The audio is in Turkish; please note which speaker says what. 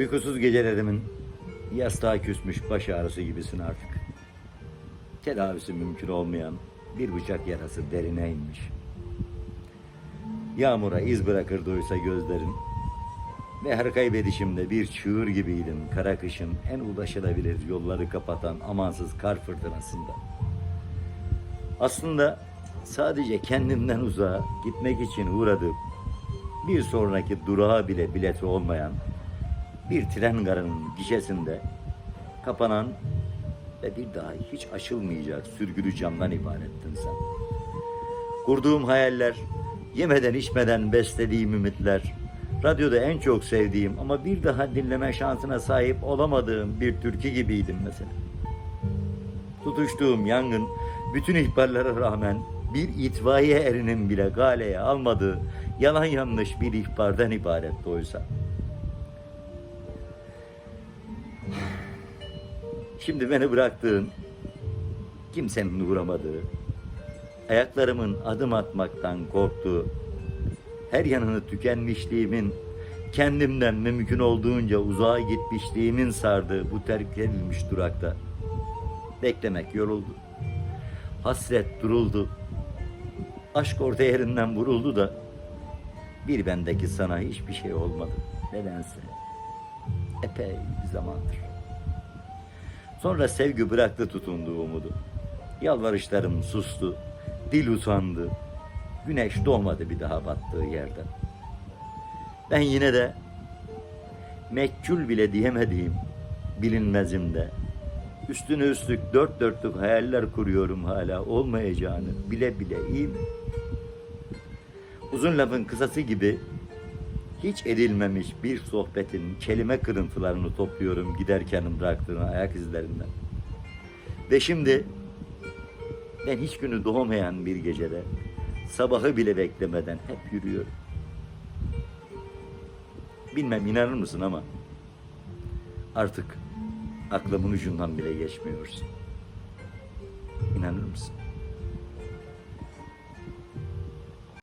Speaker 1: Uykusuz gecelerimin yastığa küsmüş baş ağrısı gibisin artık. Tedavisi mümkün olmayan bir bıçak yarası derine inmiş. Yağmura iz bırakırdı oysa gözlerin. Ve her kaybedişimde bir çığır gibiydin kara kışın en ulaşılabilir yolları kapatan amansız kar fırtınasında. Aslında sadece kendimden uzağa gitmek için uğradığım bir sonraki durağa bile bileti olmayan bir tren garının gişesinde kapanan ve bir daha hiç açılmayacak sürgülü camdan ibarettin sen. Kurduğum hayaller, yemeden içmeden beslediğim ümitler, radyoda en çok sevdiğim ama bir daha dinleme şansına sahip olamadığım bir türkü gibiydim mesela. Tutuştuğum yangın bütün ihbarlara rağmen bir itfaiye erinin bile galeye almadığı yalan yanlış bir ihbardan ibaretti oysa. Şimdi beni bıraktığın, kimsenin uğramadığı, ayaklarımın adım atmaktan korktuğu, her yanını tükenmişliğimin, kendimden mümkün olduğunca uzağa gitmişliğimin sardığı bu terk edilmiş durakta beklemek yoruldu. Hasret duruldu. Aşk orta yerinden vuruldu da bir bendeki sana hiçbir şey olmadı. Nedense. Epey bir zamandır. Sonra sevgi bıraktı tutunduğu umudu. Yalvarışlarım sustu. Dil usandı. Güneş doğmadı bir daha battığı yerden. Ben yine de mekkul bile diyemediğim bilinmezimde üstüne üstlük dört dörtlük hayaller kuruyorum hala olmayacağını bile bile iyi mi? Uzun lafın kısası gibi hiç edilmemiş bir sohbetin kelime kırıntılarını topluyorum giderken bıraktığın ayak izlerinden. Ve şimdi ben hiç günü doğmayan bir gecede sabahı bile beklemeden hep yürüyorum. Bilmem inanır mısın ama artık aklımın ucundan bile geçmiyorsun. İnanır mısın?